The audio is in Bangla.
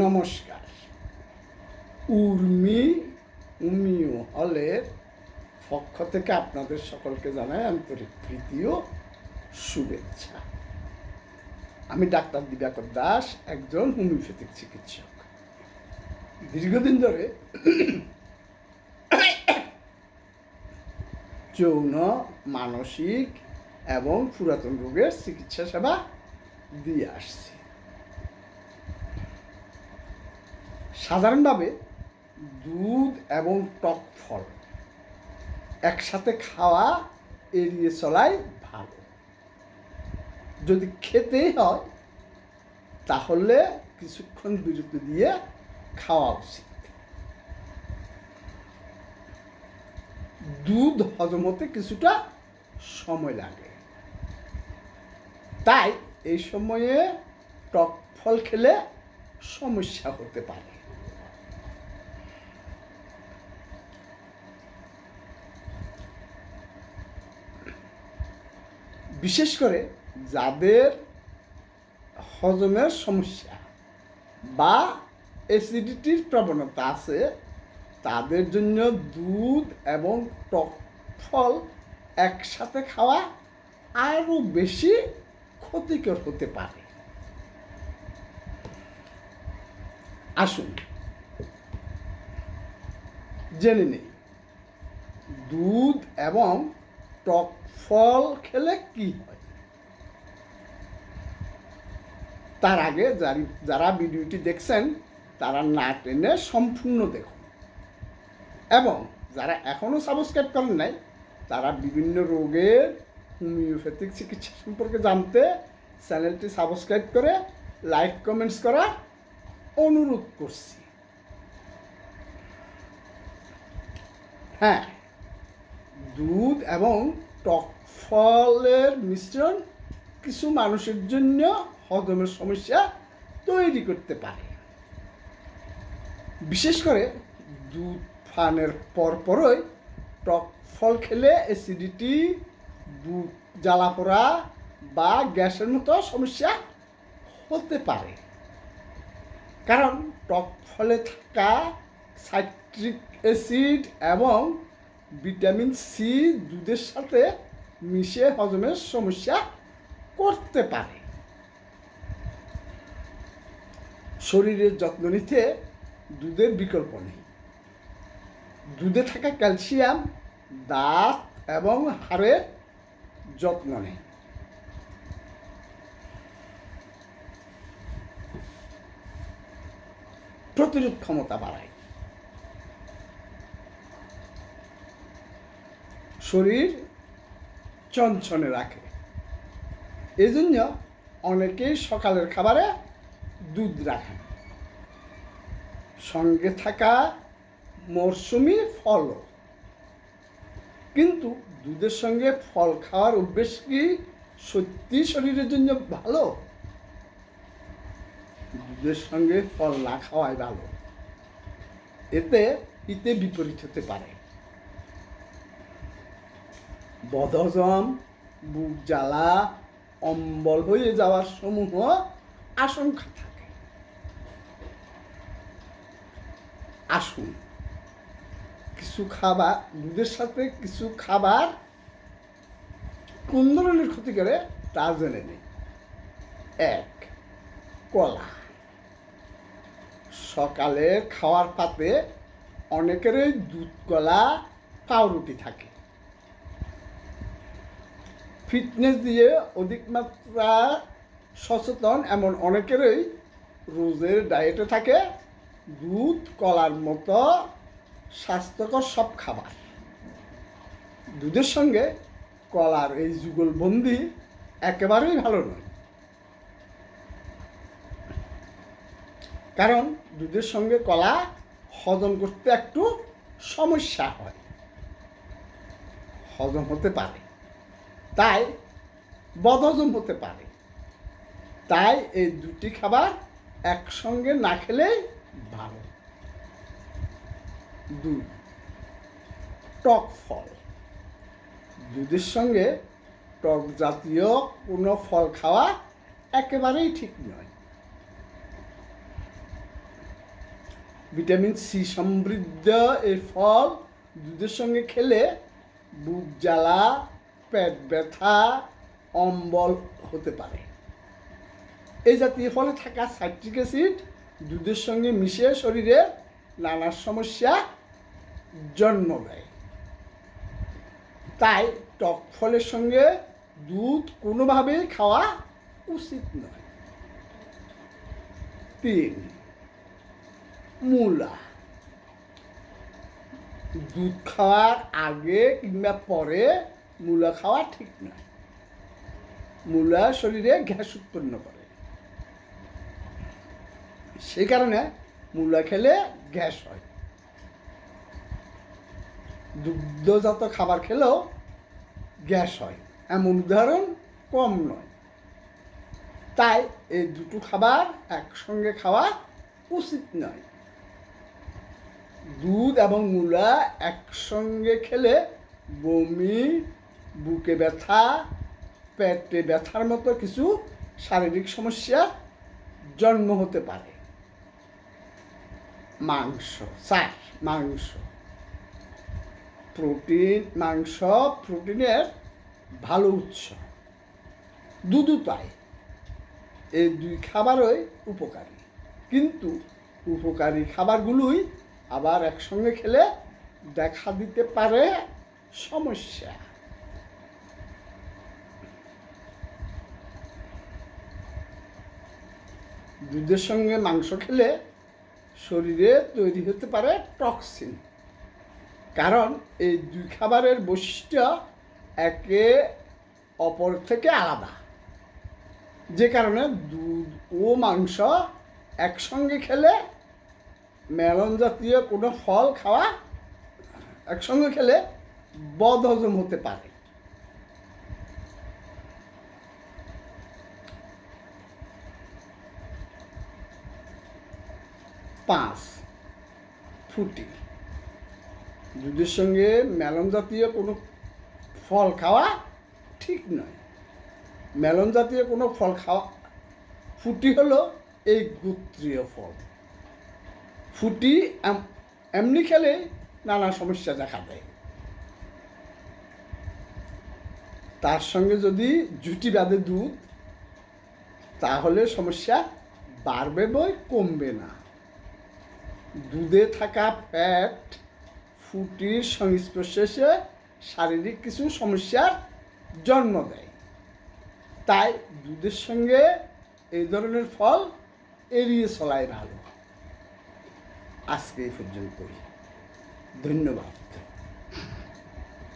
নমস্কার। উর্মি উমিও হলের পক্ষ থেকে আপনাদের সকলকে জানাই আন্তরিক প্রীতি ও শুভেচ্ছা। আমি ডাক্তার দিবাকর দাস, একজন হোমিওপ্যাথিক চিকিৎসক। দীর্ঘদিন ধরে যৌন, মানসিক এবং পুরাতন রোগের চিকিৎসা সেবা দিয়ে আসছি। সাধারণভাবে দুধ এবং টক ফল একসাথে খাওয়া এড়িয়ে চলাই ভালো। যদি খেতেই হয়, তাহলে কিছুক্ষণ বিরতি দিয়ে খাওয়া উচিত। দুধ হজম হতে কিছুটা সময় লাগে। তাই এই সময়ে টক ফল খেলে সমস্যা হতে পারে। বিশেষ করে যাদের হজমের সমস্যা বা অ্যাসিডিটির প্রবণতা আছে, তাদের জন্য দুধ এবং টক ফল একসাথে খাওয়া আরও বেশি ক্ষতিকর হতে পারে। আসুন, জেনে নেই। দুধ এবং টক ফল খেলে কি হয়? তার আগে যারি- ভিডিওটি দেখছেন, তারা না টেনে সম্পূর্ণ দেখুন। এবং যারা এখনও সাবস্ক্রাইব করেন নাই, তারা বিভিন্ন রোগের হোমিওপ্যাথিক চিকিৎসা সম্পর্কে জানতে চ্যানেলটি সাবস্ক্রাইব করে লাইক, কমেন্টস করা অনুরোধ করছি। হ্যাঁ দুধ এবং টক ফলের মিশ্রণ কিছু মানুষের জন্য হজমের সমস্যা তৈরি করতে পারে। বিশেষ করে দুধ পানের পরপরই টক ফল খেলে অ্যাসিডিটি বুক জ্বালা পোড়া বা গ্যাসের মতো সমস্যা হতে পারে। কারণ টক ফলে থাকা সাইট্রিক অ্যাসিড এবং ভিটামিন সি দুধের সাথে মিশে হজমের সমস্যা করতে পারে। শরীরের যত্ন নিতে দুধের বিকল্প নেই। দুধে থাকা ক্যালসিয়াম, দাঁত এবং হাড়ের যত্ন নেই। প্রতিরোধ ক্ষমতা বাড়ায়। শরীর চঞ্চনে রাখে। এই জন্য অনেকেই সকালের খাবারে দুধ রাখেন। সঙ্গে থাকা মরশুমি ফলও। কিন্তু দুধের সঙ্গে ফল খাওয়ার অভ্যেস কি সত্যি শরীরের জন্য ভালো? দুধের সঙ্গে ফল না খাওয়াই ভালো। এতে হিতে বিপরীত হতে পারে। বদহজম, বুক জ্বালা, অম্বল হয়ে যাওয়ার সমূহ আশঙ্কা থাকে। আসুন, কিছু খাবার, দুধের সাথে কিছু খাবার কোন ধরনের ক্ষতি করে তা জেনে নেই। এক, কলা। সকালে খাওয়ার পাতে অনেকেরই দুধ কলা, পাউরুটি থাকে। ফিটনেস দিয়ে অধিক মাত্রা সচেতন এমন অনেকেরই রোজের ডায়েটে থাকে। দুধ, কলার মতো স্বাস্থ্যকর সব খাবার। দুধের সঙ্গে কলার এই যুগলবন্দি একেবারেই ভালো নয়। কারণ দুধের সঙ্গে কলা হজম করতে একটু সমস্যা হয়। হজম হতে পারে। তাই বদহজম হতে পারে। তাই এই দুটি খাবার একসঙ্গে না খেলেই ভালো। দুই, টক ফল। দুধের সঙ্গে টক জাতীয় কোনো ফল খাওয়া একেবারেই ঠিক নয়। ভিটামিন সি সমৃদ্ধ এই ফল দুধের সঙ্গে খেলে বুক জ্বালা পেট ব্যথা, অম্বল হতে পারে। এই জাতীয় ফলে থাকা সাইট্রিক অ্যাসিড দুধের সঙ্গে মিশে শরীরে নানা সমস্যা জন্ম দেয় তাই টক ফলের সঙ্গে দুধ কোনোভাবেই খাওয়া উচিত নয়। তিন, মূলা। দুধ খাওয়ার আগে কিংবা পরে মূলা খাওয়া ঠিক নয়। মূলা শরীরে গ্যাস উৎপন্ন করে। সেই কারণে মূলা খেলে গ্যাস হয়। দুগ্ধজাত খাবার খেলেও গ্যাস হয়। এমন উদাহরণ কম নয়। তাই এই দুটো খাবার একসঙ্গে খাওয়া উচিত নয়। দুধ এবং মূলা একসঙ্গে খেলে বমি বুকে ব্যথা, পেটে ব্যথার মতো কিছু শারীরিক সমস্যার জন্ম হতে পারে। মাংস চার মাংস। প্রোটিন, মাংস, প্রোটিনের ভালো উৎস। তাই এই দুই খাবারই উপকারী। কিন্তু উপকারী খাবারগুলোই আবার একসঙ্গে খেলে দেখা দিতে পারে সমস্যা। দুধের সঙ্গে মাংস খেলে শরীরে তৈরি হতে পারে টক্সিন কারণ এই দুই খাবারের বৈশিষ্ট্য একে অপর থেকে আলাদা। যে কারণে দুধ ও মাংস একসঙ্গে খেলে মেলন জাতীয় কোনো ফল খাওয়া একসঙ্গে খেলে বদহজম হতে পারে। পাঁচ। ফুটি দুধের সঙ্গে মেলন জাতীয় কোনো ফল খাওয়া ঠিক নয়। মেলন জাতীয় কোনো ফল খাওয়া ফুটি হলো এই গোত্রীয় ফল। ফুটি এমনি খেলে নানা সমস্যা দেখা দেয়। তার সঙ্গে যদি জুটি বাঁধে দুধ, তাহলে সমস্যা বাড়বে বই কমবে না। দুধে থাকা ফ্যাট ফুটির সংস্পর্শে শারীরিক কিছু সমস্যার জন্ম দেয়। তাই দুধের সঙ্গে এই ধরনের ফল এড়িয়ে চলাই ভালো। আজকে এই পর্যন্তই। ধন্যবাদ।